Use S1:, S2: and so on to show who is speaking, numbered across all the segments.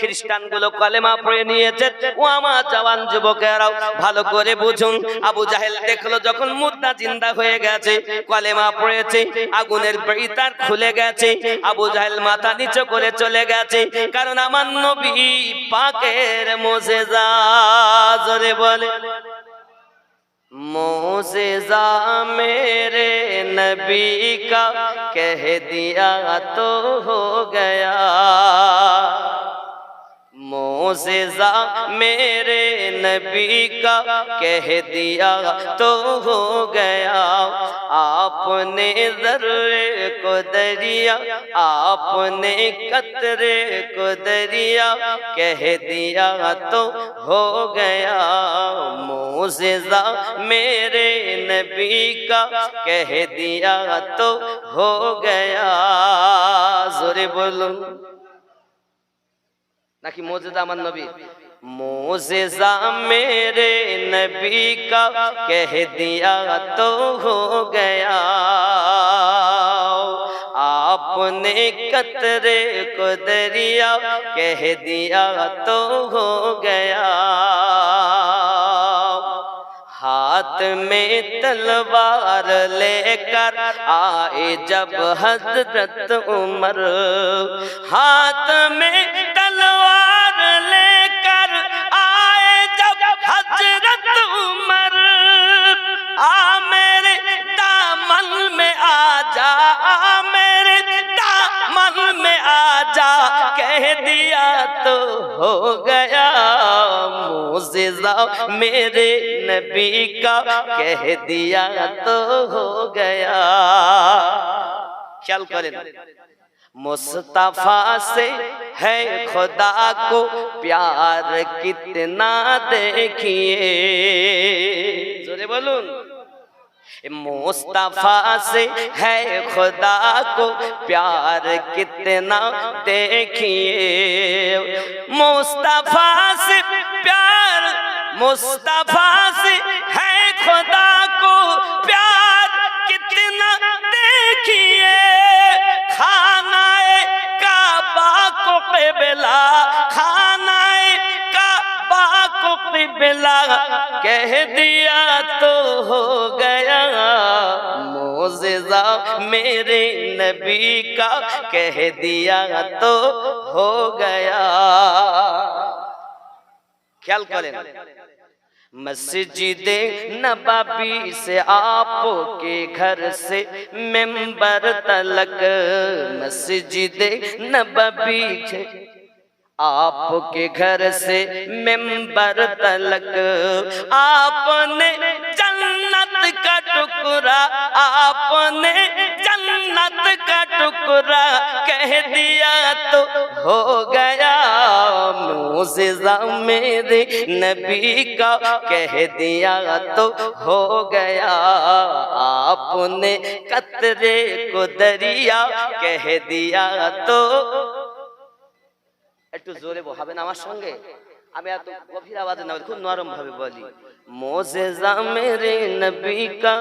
S1: খ্রিস্টান গুলো কলেমা পড়ে নিয়েছে ও আমার জওয়ান যুবকেরাও ভালো করে বুঝুন আবু জাহেল দেখলো যখন মুদ্রা জিন্দা হয়ে গেছে কলেমা পড়েছে আগুনের বেড়ি তার খুলে গেছে আবু জাহেল মাথা নিচু করে চলে গেছে কারণ আমার নবী পাকের মোজেজা জোরে বলে मोजेजा मेरे नबी का कह दिया तो हो गया موزیزہ میرے نبی کا کہہ دیا تو ہو گیا۔ آپ نے ذرے کو دریا آپ نے قطرے کو دریا کہہ دیا تو ہو گیا۔ موزیزہ میرے نبی کا کہہ دیا تو ہو گیا۔ زور بولو۔ নাকি মোজেদা من نبی. موزہ میرے نبی کا کہہ دیا تو ہو گیا. آپ نے قطرے کو دریا کہہ دیا تو ہو گیا. ہاتھ میں تلوار لے کر آئے جب حضرت عمر. ہاتھ میں غم میں آ جا کہہ دیا تو ہو گیا موزہ میرے نبی کا کہہ دیا تو ہو گیا خیال کریں مصطفیٰ سے ہے خدا کو پیار کتنا دیکھیے زورے بولوں مصطفیٰ سے ہے خدا کو پیار کتنا دیکھئے مصطفیٰ سے پیار، مصطفیٰ سے ہے خدا کو پیار کتنا دیکھئے کھانا کعبہ کو قبلہ کھانا بلا کہہ دیا تو ہو گیا۔ موززہ میرے نبی کا کہہ دیا تو ہو گیا۔ خیال کریں مسجد نبابی سے آپ کے گھر سے ممبر تلک۔ مسجد نبابی آپ کے گھر سے ممبر تلک آپ نے جنت کا ٹکرا آپ نے جنت کا ٹکرا کہہ دیا تو ہو گیا موززہ میرے نبی کا کہہ دیا تو ہو گیا آپ نے قطرے کو دریا کہہ دیا تو একটু জোরে বহাবেন আমার সঙ্গে আমি এত গভীর আওয়াজে না খুব নরম ভাবে বলি মোজেজা মেরে নবী কা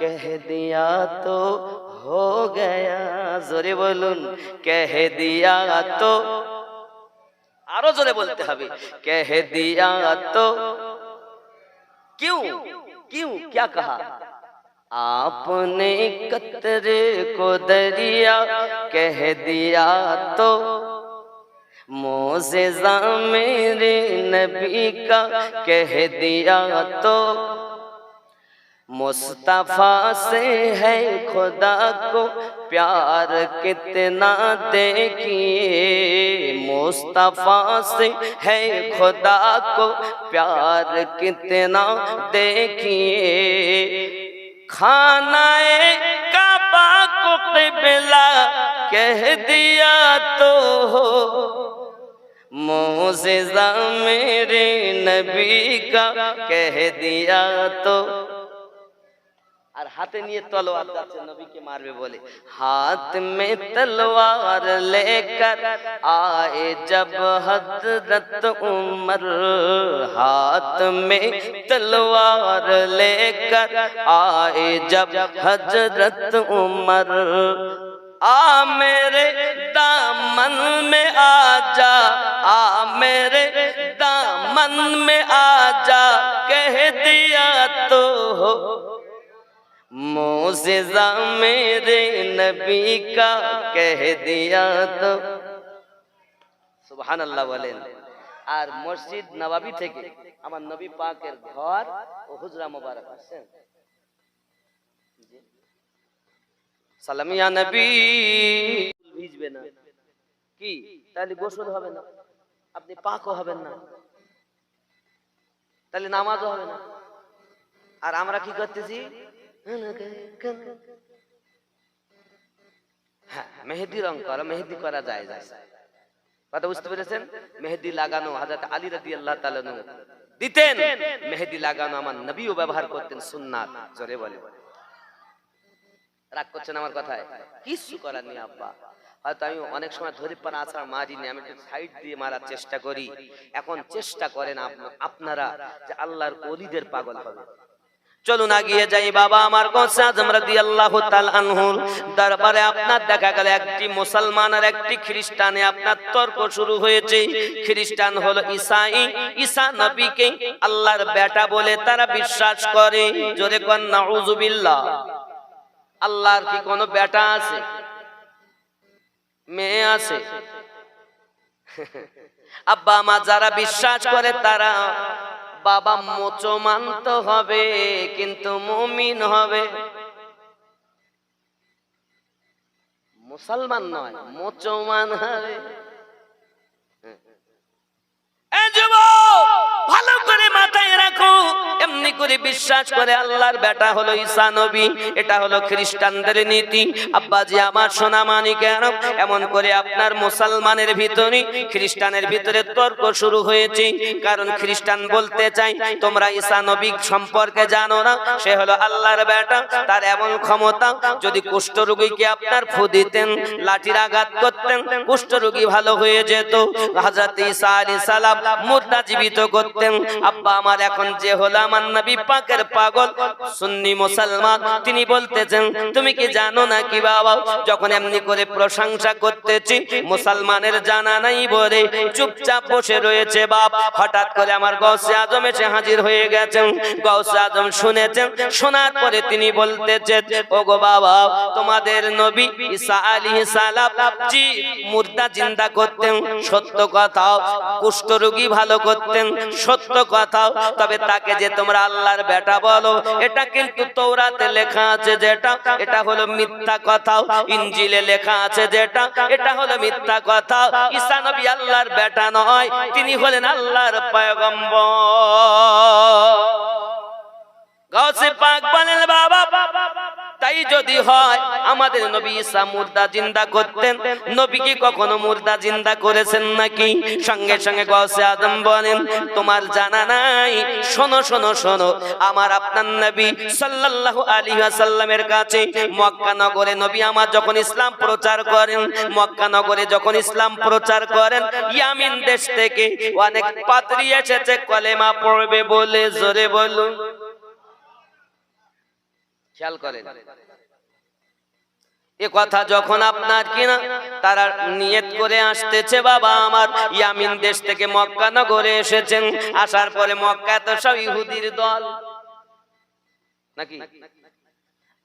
S1: কহ দিয়া তো হো গয়া জোরে বলুন কহ দিয়া তো আরো জোরে বলতে হবে কহ দিয়া তো क्यों क्यों क्या कहा आपने कतरे को दरिया कह दिया तो موززہ میرے نبی کا کہہ دیا تو مصطفیٰ سے ہے خدا کو پیار کتنا دیکھیے مصطفیٰ سے ہے خدا کو پیار کتنا دیکھیے کھانا کعبہ کو قبلہ کہہ دیا تو ہو مو میرے نبی کا کہہ دیا تو۔ اور ہاتھ نبی کے مار بھی بولے، ہاتھ میں تلوار لے کر آئے جب حضرت عمر۔ ہاتھ میں تلوار لے کر آئے جب حضرت عمر۔ आ मेरे दामन में आजा आ मेरे दामन में आजा कह दिया तो हो मोजेजा मेरे नबी का कह दिया তো সুবহান আল্লাহ বলেন আর মসজিদ নবাবি থেকে আমার নবী পাকের ঘর ও হুজরা মোবারক আসছেন সালামিয়া নবী। ভিজবে না। কি? তাহলে গোসল হবে না। আপনি পাকও হবেন না। তাহলে নামাজও হবে না। আর আমরা কি করতেছি? হ্যাঁ মেহেদি রং করা মেহেদি করা যায় যায়। কথা বুঝতে পেরেছেন? মেহেদি লাগানো হাজরত আলী রাদি আল্লাহ তালানু দিতেন। মেহেদি লাগানো আমার নবীও ব্যবহার করতেন সুন্নাত। জোরে বলে রাগ করছেন আমার কথায়? কিছু করার নেই, আব্বা। হয়তো আমি অনেক সময় ধরে পানা আছাড় মারিনি আমি একটু সাইড দিয়ে মারার চেষ্টা করি। এখন চেষ্টা করেন আপনারা যে আল্লাহর অলিদের পাগল হবে। চলুন আগিয়ে যাই, বাবা আমার দরবারে। আপনার দেখা গেল একটি মুসলমান আর একটি খ্রিস্টানে। আপনার তর্ক শুরু হয়েছে। খ্রিস্টান হলো ঈসাই। ঈসা নবীকে আল্লাহর বেটা বলে তারা বিশ্বাস করে। জোরে কোন, নাউজুবিল্লাহ। আল্লাহর কি কোনো বেটা আছে? মেয়ে আছে? আব্বা মা যারা বিশ্বাস করে তারা বাবা মোচমান তো হবে, কিন্তু মুমিন হবে। মুসলমান নয়, মোচমান হবে। ভালো করে মাথায় রাখো। এমনি করে বিশ্বাস করে আল্লাহর বেটা হলো ঈসা নবী, এটা হলো খ্রিস্টানদের নীতি। আব্বাজি আমার সোনা মানি কেন এমন করে আপনার মুসলমানের ভিতরে, খ্রিস্টানের ভিতরে তর্ক শুরু হয়েছে। কারণ খ্রিস্টান বলতে চাই, তোমরা ঈসা নবী সম্পর্কে জানো না, সে হলো আল্লাহর বেটা, তার এমন ক্ষমতা, যদি কুষ্ঠরোগীকে আপনার ফু দিতেন, লাঠির আঘাত করতেন, কুষ্ঠরোগী ভালো হয়ে যেত। হযরত ঈসা আলাইহিস সালাম মুর্দা জীবিত করতেন। আব্বা, আমার এখন যে হলো আমার নবী পাকের পাগল, সুন্নি মুসলমান। তিনি বলতেছেন, তুমি কি জানো না কি বাবা, যখন এমনি করে প্রশংসা করতেছি, মুসলমানের জানা নাই বলে চুপচাপ বসে রয়েছে বাপ। হঠাৎ করে আমার গৌসে আজম এসে হাজির হয়ে গেছেন। গৌসে আজম শুনেছেন, শোনার পরে তিনি বলতেছেন ও গো বাবা, তোমাদের নবী ঈসা আলাইহিস সালাম জি মুর্দা জিন্দা করতেন, সত্য কথা, কুষ্ঠরোগী ভালো করতেন, সত্য কথা, তবে তাকে যে তোমরা আল্লাহর বেটা বলো। এটা কিন্তু তোরাতে লেখা আছে যেটা, এটা হলো মিথ্যা কথা। ইঞ্জিলে লেখা আছে যেটা, এটা হলো মিথ্যা কথা। ঈসা নবী আল্লাহর বেটা নয়, তিনি হলেন আল্লাহর পয়গম্বর। গাছে পাক বলেন, বাবা তাই যদি হয়, আমাদের নবী ঈসা মুর্দা জিন্দা করতেন। নবী কি কখনো মুর্দা জিন্দা করেছেন নাকি? সঙ্গে সঙ্গে গসে আদম বলেন, তোমার জানা নাই। শোনো শোনো শোনো, আমার আপনার নবী সাল্লাল্লাহু আলাইহি ওয়াসাল্লামের কাছে মক্কা নগরে নবী আমার যখন ইসলাম প্রচার করেন, মক্কা নগরে যখন ইসলাম প্রচার করেন, ইয়ামিন দেশ থেকে অনেক পাত্রী এসেছে, কলেমা পড়বে বলে জোরে বলুন। খেয়াল করেন। এ কথা যখন আপনার কিনা, তারা নিয়ত করে আসতেছে, বাবা আমার, ইয়ামিন দেশ থেকে মক্কা নগরে এসেছেন। আসার পরে মক্কা তো সব ইহুদির দল। নাকি?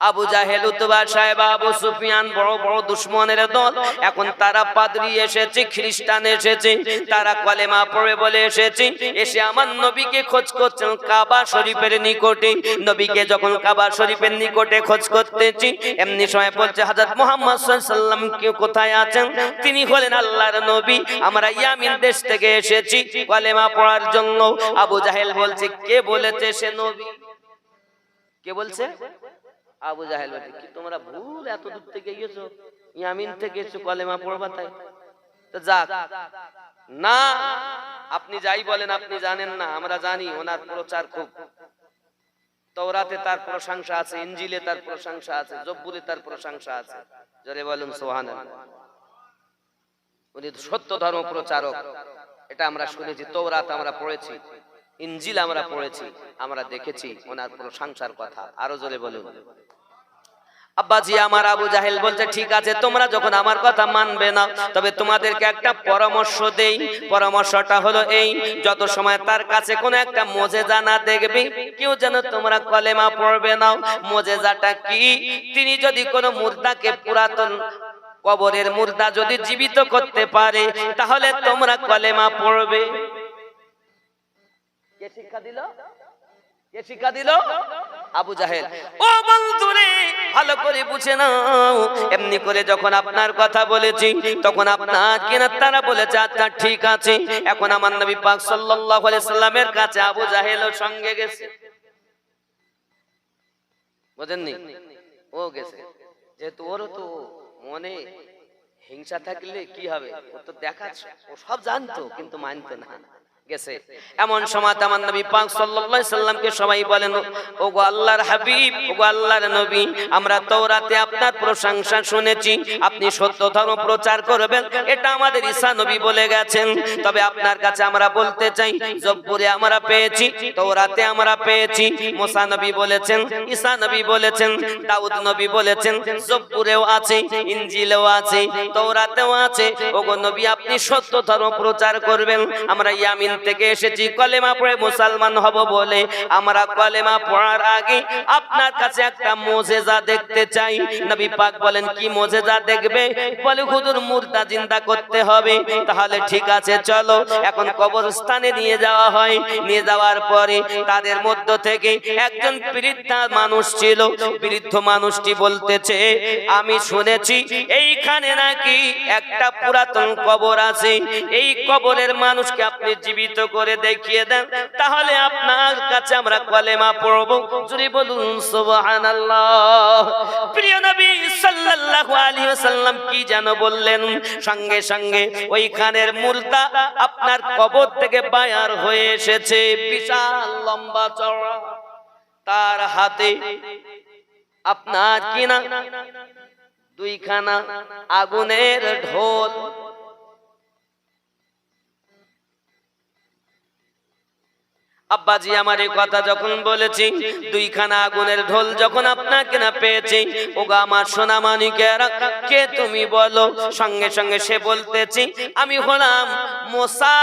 S1: আবু জাহেল উতবা সাহেব, আবু সুফিয়ান বড় বড় দুশ্মনের দল। এখন তারা পাদ্রি এসেছে, খ্রিস্টান এসেছে, তারা কলেমা পড়ে বলে এসেছে। এসে আমার নবীকে খোঁজ করছেন কাবা শরীফের নিকটে। নবীকে যখন কাবা শরীফের নিকটে খোঁজ করতেছি, এমনি সময় বলছে হাজরত মোহাম্মদ সাল্লাম কে কোথায় আছেন? তিনি হলেন আল্লাহর নবী, আমরা ইয়ামিন দেশ থেকে এসেছি কলেমা পড়ার জন্য। আবু জাহেল বলছে, কে বলেছে সে নবী? কে বলছে? আবু জাহেল কি তোমরা ভুল এত দূর থেকে গিয়েছো ইয়ামিন থেকে এসো কলেমা পড়বা তাই? যাক। না, আপনি যাই বলেন, আপনি জানেন না, আমরা জানি ওনার প্রচার খুব। তওরাতে তার প্রশংসা আছে ইঞ্জিলে তার প্রশংসা আছে, জব্বুরে তার প্রশংসা আছে। জোরে বলুন, সুবহানাল্লাহ। উনি সত্য ধর্ম প্রচারক। এটা আমরা শুনেছি তৌরাত আমরা পড়েছি ইঞ্জিল আমরা পড়েছি, আমরা দেখেছি ওনার প্রশংসার কথা। আরও জোরে বলুন। আব্বাজি, আমার আবু জাহেল বলছে, ঠিক আছে, তোমরা যখন আমার কথা মানবে না, তবে তোমাদেরকে একটা পরামর্শ দেই। পরামর্শটা হলো এই, যত সময় তার কাছে কোনো একটা মোজেজা না দেখবে, কেউ যেন তোমরা কলেমা পড়বে না। মোজেজাটা কি? তিনি যদি কোনো মুর্দাকে পুরাতন কবরের মুর্দা যদি জীবিত করতে পারে, তাহলে তোমরা কলেমা পড়বে। শিক্ষা দিল? কে আবু জাহেল। আচ্ছা সঙ্গে গেছে। ও গেছে। যেহেতু ওরও তো মনে হিংসা থাকলে কি হবে? ও তো দেখাচ্ছে। ও সব জানতো, কিন্তু মানতো না। গেছে। এমন সময় আমার নবী পাক সাল্লাল্লাহু আলাইহি সাল্লামকে সবাই বলেন ও গো আল্লাহর হাবিব ও গো আল্লাহর নবী আমরা তাওরাতে আপনার প্রশংসা শুনেছি। আপনি সত্য ধর্ম প্রচার করবেন। এটা আমাদের ঈসা নবী বলে গেছেন। তবে আপনার কাছে আমরা বলতে চাই জব্বুরে আমরা পেয়েছি তাওরাতে আমরা পেয়েছি। মুসা নবী বলেছেন ঈসা নবী বলেছেন দাউদ নবী বলেছেন জব্বুরেও আছে ইনজিলেও আছে তাওরাতেও আছে ও গো নবী আপনি সত্য ধর্ম প্রচার করবেন। আমরা ইয়ামিন থেকে এসেছি, কলেমা পড়ে মুসলমান হব বলে। আমরা কলেমা পড়ার আগে আপনার কাছে একটা মোজেজা দেখতে চাই। নবী পাক বলেন, কি মোজেজা দেখবে? বলে, হুজুর মুর্দা জিন্দা করতে হবে। তাহলে ঠিক আছে, চলো। এখন কবরস্থানে নিয়ে যাওয়া হয়। নিয়ে যাওয়ার পরে তাদের মধ্য থেকে একজন বৃদ্ধা মানুষ ছিল। বৃদ্ধ মানুষটি বলতেছে, আমি শুনেছি এইখানে নাকি একটা পুরাতন কবর আছে। এই কবরের মানুষকে আপনি জীবিত করে দেখিয়ে দেন, তাহলে আপনার কাছে আমরা কলেমা পড়ব। জুড়ে বলুন, সুবহানাল্লাহ। প্রিয় নবী সাল্লাল্লাহু আলাইহি ওয়াসাল্লাম কি যেন বললেন? সঙ্গে সঙ্গে ওইখানের মুর্দা আপনার কবর থেকে বায়ার হয়ে এসেছে, বিশাল লম্বা চওড়া। তার হাতে আপনার কিনা দুইখানা আগুনের ঢোল আব্বাজি, আমার এই কথা যখন বলেছি, দুইখানা আগুনের ঢোল যখন আপনাকে না পেয়েছি, ওগা আমার সোনা মানিকেরা কে তুমি বলো? সঙ্গে সঙ্গে সে বলতেছি, আমি হলাম মোসা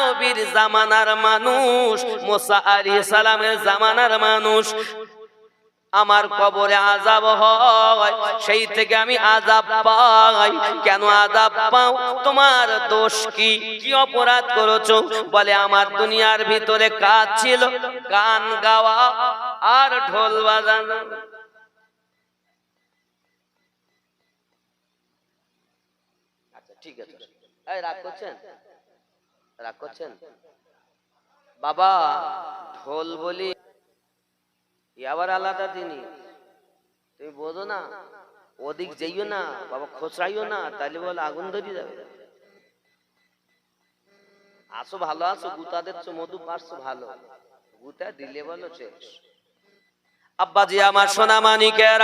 S1: নবীর জামানার মানুষ, মোসা আলী সালামের জামানার মানুষ। আমার কবরে আজাব হয়, সেই থেকে আমি আজাব পাই। কেন আজাব পাও? তোমার দোষ কি? কি অপরাধ করেছ? বলে, আমার দুনিয়ার ভিতরে কাজ ছিল গান গাওয়া আর ঢোল বাজানো। আচ্ছা ঠিক আছে। রাগ করছেন? রাগ করছেন? বাবা, ঢোল বলি আবার আলাদা তিনি তুমি বোঝো না? ওদিক যাইও না, বাবা খোঁচরাইও না তাহলে বল আগুন ধরি যাবে আসো, ভালো আসো, গুতাদের মধু পারছ, ভালো। গুতা দিলে বলো শেষ। আব্বাজি, আমার সোনা মানিকের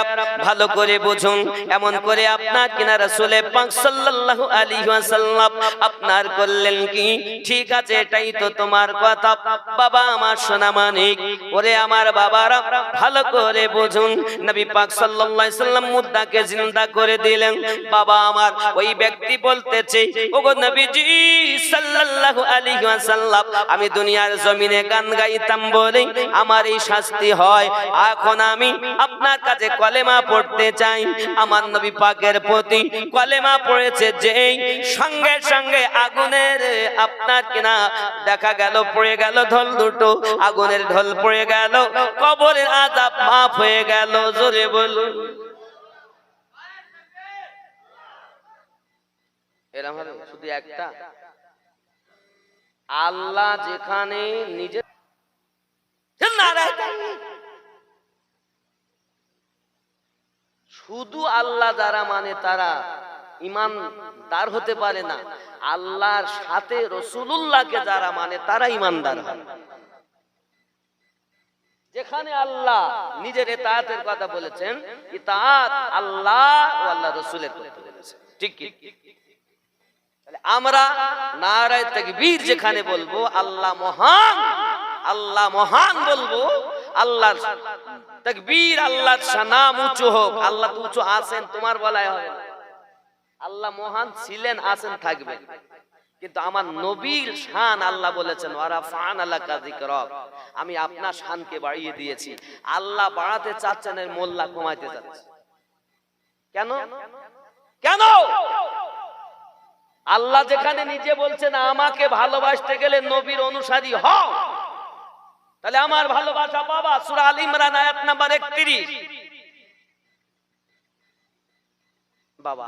S1: ভালো করে বুঝুন। এমন করে আপনার কিনা পাক আপনার করলেন কি? ঠিক আছে, এটাই তো তোমার কথা। বাবা, আমার সোনা মানিক, ওরে আমার বাবারা, ভালো করে বুঝুন। নবী পাক সাল্লাম জিন্দা করে দিলেন। বাবা, আমার ওই ব্যক্তি নবীজি আমি দুনিয়ার জমিনে গান গাইতাম বলে আমার এই শাস্তি হয়। এখন আমি আপনার কাছে কলেমা পড়তে চাই, আমার নবী পাকের প্রতি কলেমা পড়েছে যেই সঙ্গে সঙ্গে আগুনের আপনার কিনা দেখা গেল, পড়ে গেল ঢোল দুটো, আগুনের ঢোল পড়ে গেল, কবরের আজাব মাফ হয়ে গেল, জোরে একটা। আল্লাহ যেখানে নিজে নারায় শুধু আল্লাহ যারা মানে তারা ইমানদার হতে পারে না। আল্লাহর সাথে রসুলুল্লাহকে যারা মানে তারা ইমানদার হয়। যেখানে আল্লাহ নিজের এতায়াতের কথা বলেছেন আল্লাহ ও আল্লাহ রসুলের করতে বলেছেন ঠিক আমরা নারায় তাকবীর যেখানে বলব, আল্লাহ মহান আল্লাহ মহান বলব আল্লাহ তাকবীর আল্লাহর নাম উঁচু হোক, আল্লাহ তো উঁচু আছেন, তোমার বলায় আল্লাহ মহান ছিলেন, আছেন কিন্তু আমার নবীর শান আল্লাহ বলেছেন ওরা ফান আল্লাহ কাজিক আমি আপনার শানকে বাড়িয়ে দিয়েছি। আল্লাহ বাড়াতে চাচ্ছেন, এর মোল্লা কমাইতে চাচ্ছে। কেন? কেন? আল্লাহ যেখানে নিজে বলছেন, আমাকে ভালোবাসতে গেলে নবীর অনুসারী হও। তাহলে আমার ভালোবাসা বাবা সূরা আল ইমরান আয়াত নাম্বার 31 বাবা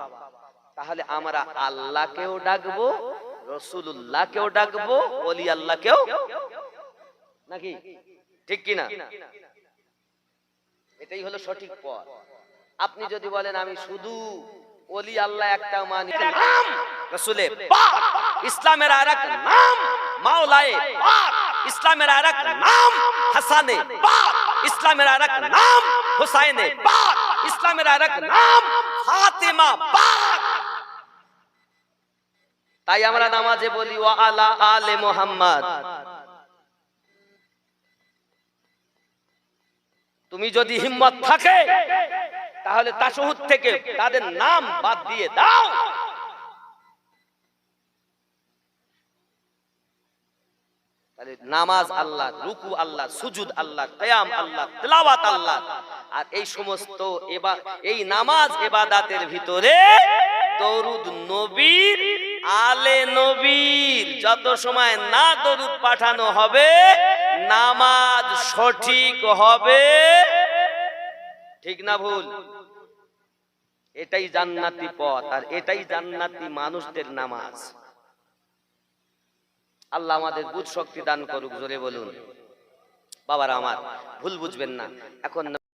S1: তাহলে আমরা আল্লাহকেও ডাকবো রসুল্লাহকেও ডাকবো অলি আল্লাহকেও? নাকি? ঠিক কিনা? এটাই হলো সঠিক পথ। আপনি যদি বলেন আমি শুধু অলি আল্লাহ একটা মানি নাম রসুলে ইসলামের আর এক নাম মাওলায়ে পাক। ইসলামের আর নাম হাসানে পাক, ইসলামের আর নাম হুসাইনে পাক, ইসলামের আর নাম ফাতেমা পাক। তাই আমরা নামাজে বলি, ওয়া আলা আলে মোহাম্মদ। তুমি যদি হিম্মত থাকে, তাহলে তাশহুদ থেকে তাদের নাম বাদ দিয়ে দাও তাহলে নামাজ আল্লাহ, রুকু আল্লাহ, সুজুদ আল্লাহ, কিয়াম আল্লাহ, তেলাওয়াত আল্লাহ। আর এই সমস্ত এবা এই নামাজ এবাদাতের ভিতরে দরুদ নবীর, আলে নবীর যত সময় না দরুদ পাঠানো হবে, নামাজ সঠিক হবে। ঠিক না ভুল? এটাই জান্নাতি পথ, আর এটাই জান্নাতি মানুষদের নামাজ। আল্লাহ আমাদের বুধ শক্তি দান করুক জোরে বলুন। বাবার আমার ভুল বুঝবেন না। এখন